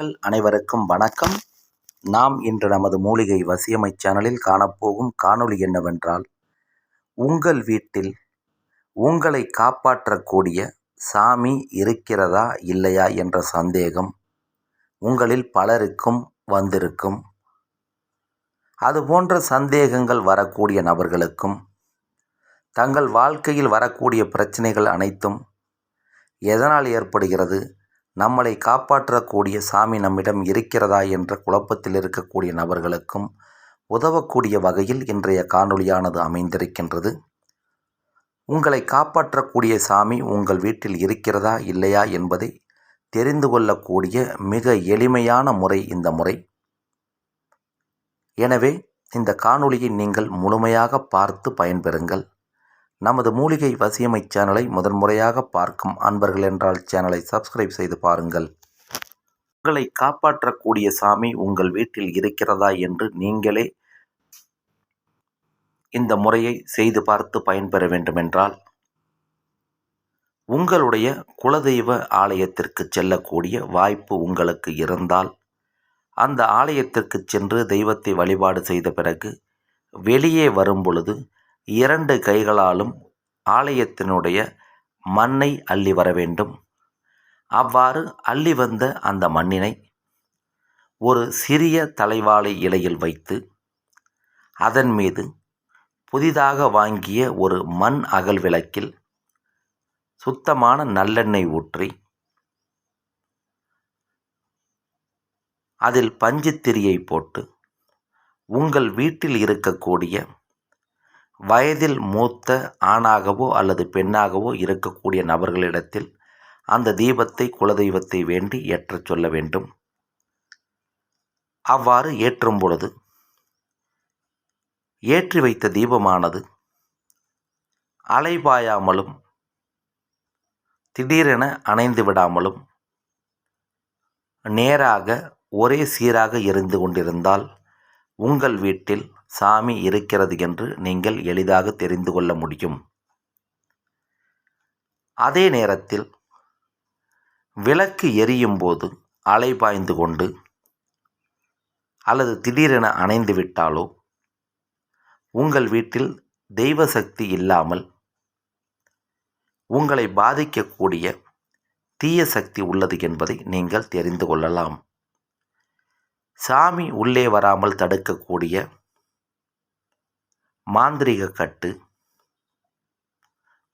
மக்கள் அனைவருக்கும் வணக்கம். நாம் இன்று நமது மூலிகை வசியமை சேனலில் காணப்போகும் காணொளி என்னவென்றால் உங்கள் வீட்டில் உங்களை காப்பாற்றக்கூடிய சாமி இருக்கிறதா இல்லையா என்ற சந்தேகம் உங்களில் பலருக்கும் வந்திருக்கும். அதுபோன்ற சந்தேகங்கள் வரக்கூடிய நபர்களுக்கும் தங்கள் வாழ்க்கையில் வரக்கூடிய பிரச்சனைகள் அனைத்தும் எதனால் ஏற்படுகிறது? நம்மளை காப்பாற்றக்கூடிய சாமி நம்மிடம் இருக்கிறதா என்ற குழப்பத்தில் இருக்கக்கூடிய நபர்களுக்கும் உதவக்கூடிய வகையில் இன்றைய காணொளியானது அமைந்திருக்கின்றது. உங்களை காப்பாற்றக்கூடிய சாமி உங்கள் வீட்டில் இருக்கிறதா இல்லையா என்பதை தெரிந்து கொள்ளக்கூடிய மிக எளிமையான முறை இந்த முறை. எனவே இந்த காணொளியை நீங்கள் முழுமையாக பார்த்து பயன்பெறுங்கள். நமது மூலிகை வசியமை சேனலை முதன்முறையாக பார்க்கும் அன்பர்கள் என்றால் சேனலை சப்ஸ்கிரைப் செய்து பாருங்கள். உங்களை காப்பாற்றக்கூடிய சாமி உங்கள் வீட்டில் இருக்கிறதா என்று நீங்களே இந்த முறையை செய்து பார்த்து பயன்பெற வேண்டுமென்றால் உங்களுடைய குலதெய்வ ஆலயத்திற்கு செல்லக்கூடிய வாய்ப்பு உங்களுக்கு இருந்தால் அந்த ஆலயத்திற்கு சென்று தெய்வத்தை வழிபாடு செய்த பிறகு வெளியே வரும் பொழுது இரண்டு கைகளாலும் ஆலயத்தினுடைய மண்ணை அள்ளி வர வேண்டும் அவ்வாறு அள்ளி வந்த அந்த மண்ணினை ஒரு சிறிய தலைவாழை இலையில் வைத்து அதன் மீது புதிதாக வாங்கிய ஒரு மண் அகல் விளக்கில் சுத்தமான நல்லெண்ணெய் ஊற்றி அதில் பஞ்சுத்திரியை போட்டு உங்கள் வீட்டில் இருக்கக்கூடிய வயதில் மூத்த ஆணாகவோ அல்லது பெண்ணாகவோ இருக்கக்கூடிய நபர்களிடத்தில் அந்த தீபத்தை குலதெய்வத்தை வேண்டி ஏற்றச் சொல்ல வேண்டும். அவ்வாறு ஏற்றும் பொழுது ஏற்றி வைத்த தீபமானது அலைபாயாமலும் திடீரென அணைந்து விடாமலும் நேராக ஒரே சீராக எரிந்து கொண்டிருந்தால் உங்கள் வீட்டில் சாமி இருக்கிறது என்று நீங்கள் எளிதாக தெரிந்து கொள்ள முடியும். அதே நேரத்தில் விளக்கு எரியும் போது அலைபாய்ந்து கொண்டு அல்லது திடீரென அணைந்து விட்டாலோ உங்கள் வீட்டில் தெய்வ சக்தி இல்லாமல் உங்களை பாதிக்கக்கூடிய தீய சக்தி உள்ளது என்பதை நீங்கள் தெரிந்து கொள்ளலாம். சாமி உள்ளே வராமல் தடுக்கக்கூடிய மாந்திரிக கட்டு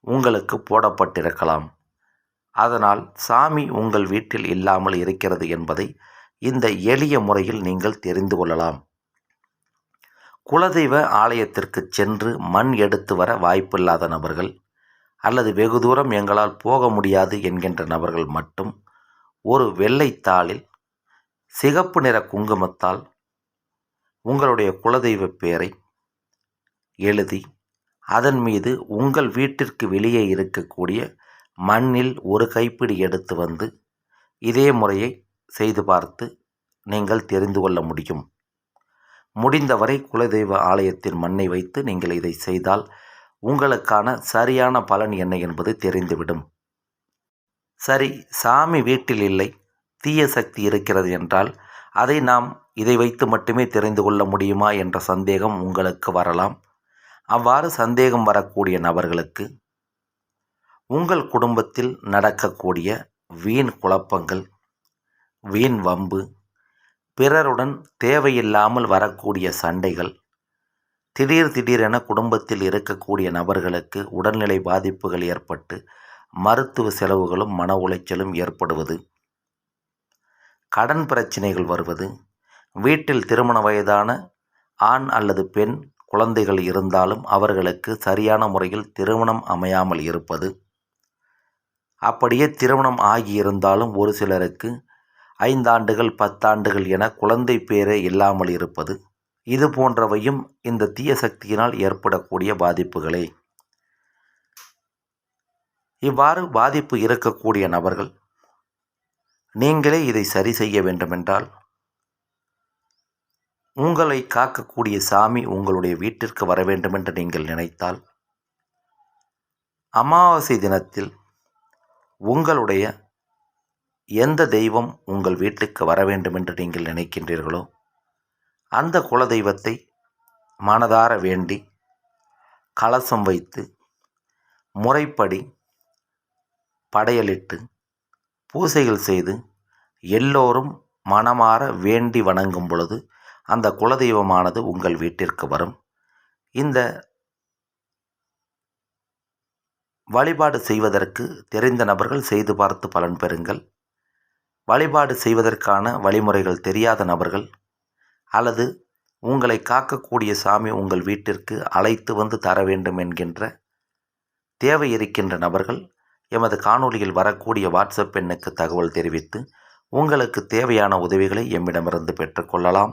உங்களுக்கு போடப்பட்டிருக்கலாம். அதனால் சாமி உங்கள் வீட்டில் இல்லாமல் இருக்கிறது என்பதை இந்த எளிய முறையில் நீங்கள் தெரிந்து கொள்ளலாம். குலதெய்வ ஆலயத்திற்கு சென்று மண் எடுத்து வர வாய்ப்பில்லாத நபர்கள் அல்லது வெகு தூரம் எங்களால் போக முடியாது என்கின்ற நபர்கள் மட்டும் ஒரு வெள்ளைத்தாளில் சிகப்பு நிற குங்குமத்தால் உங்களுடைய குலதெய்வ பெயரை எழுதி அதன் மீது உங்கள் வீட்டிற்கு வெளியே இருக்கக்கூடிய மண்ணில் ஒரு கைப்பிடி எடுத்து வந்து இதே முறையை செய்து பார்த்து நீங்கள் தெரிந்து கொள்ள முடியும். முடிந்தவரை குலதெய்வ ஆலயத்தின் மண்ணை வைத்து நீங்கள் இதை செய்தால் உங்களுக்கான சரியான பலன் என்ன என்பது தெரிந்துவிடும். சரி சாமி வீட்டில் இல்லை தீய சக்தி இருக்கிறது என்றால் அதை நாம் இதை வைத்து மட்டுமே தெரிந்து கொள்ள முடியுமா என்ற சந்தேகம் உங்களுக்கு வரலாம். அவ்வாறு சந்தேகம் வரக்கூடிய நபர்களுக்கு உங்கள் குடும்பத்தில் நடக்கக்கூடிய வீண் குழப்பங்கள் வீண் வம்பு பிறருடன் தேவையில்லாமல் வரக்கூடிய சண்டைகள் திடீர் திடீரென குடும்பத்தில் இருக்கக்கூடிய நபர்களுக்கு உடல்நிலை பாதிப்புகள் ஏற்பட்டு மருத்துவ செலவுகளும் மன உளைச்சலும் ஏற்படுவது கடன் பிரச்சனைகள் வருவது வீட்டில் திருமண வயதான ஆண் அல்லது பெண் குழந்தைகள் இருந்தாலும் அவர்களுக்கு சரியான முறையில் திருமணம் அமையாமல் இருப்பது. அப்படியே திருமணம் ஆகியிருந்தாலும் ஒரு சிலருக்கு ஐந்தாண்டுகள் பத்தாண்டுகள் என குழந்தை பேரே இல்லாமல் இருப்பது. இது போன்றவையும் இந்த தீய சக்தியினால் ஏற்படக்கூடிய பாதிப்புகளே. இவ்வாறு பாதிப்பு இருக்கக்கூடிய நபர்கள் நீங்களே இதை சரி செய்ய வேண்டுமென்றால் உங்களை காக்கக்கூடிய சாமி உங்களுடைய வீட்டிற்கு வர வேண்டுமென்று நீங்கள் நினைத்தால் அமாவாசை தினத்தில் உங்களுடைய எந்த தெய்வம் உங்கள் வீட்டுக்கு வர வேண்டும் என்று நீங்கள் நினைக்கின்றீர்களோ அந்த குலதெய்வத்தை மனதார வேண்டி கலசம் வைத்து முறைப்படி படையலிட்டு பூசைகள் செய்து எல்லோரும் மனமாற வேண்டி வணங்கும் பொழுது அந்த குலதெய்வமானது உங்கள் வீட்டிற்கு வரும். இந்த வழிபாடு செய்வதற்கு தெரிந்த நபர்கள் செய்து பார்த்து பலன் பெறுங்கள். வழிபாடு செய்வதற்கான வழிமுறைகள் தெரியாத நபர்கள் அல்லது உங்களை காக்கக்கூடிய சாமி உங்கள் வீட்டிற்கு அழைத்து வந்து தர வேண்டும் என்கின்ற தேவை இருக்கின்ற நபர்கள் எமது காணொளியில் வரக்கூடிய வாட்ஸ்அப் எண்ணுக்கு தகவல் தெரிவித்து உங்களுக்கு தேவையான உதவிகளை எம்மிடமிருந்து பெற்றுக்கொள்ளலாம்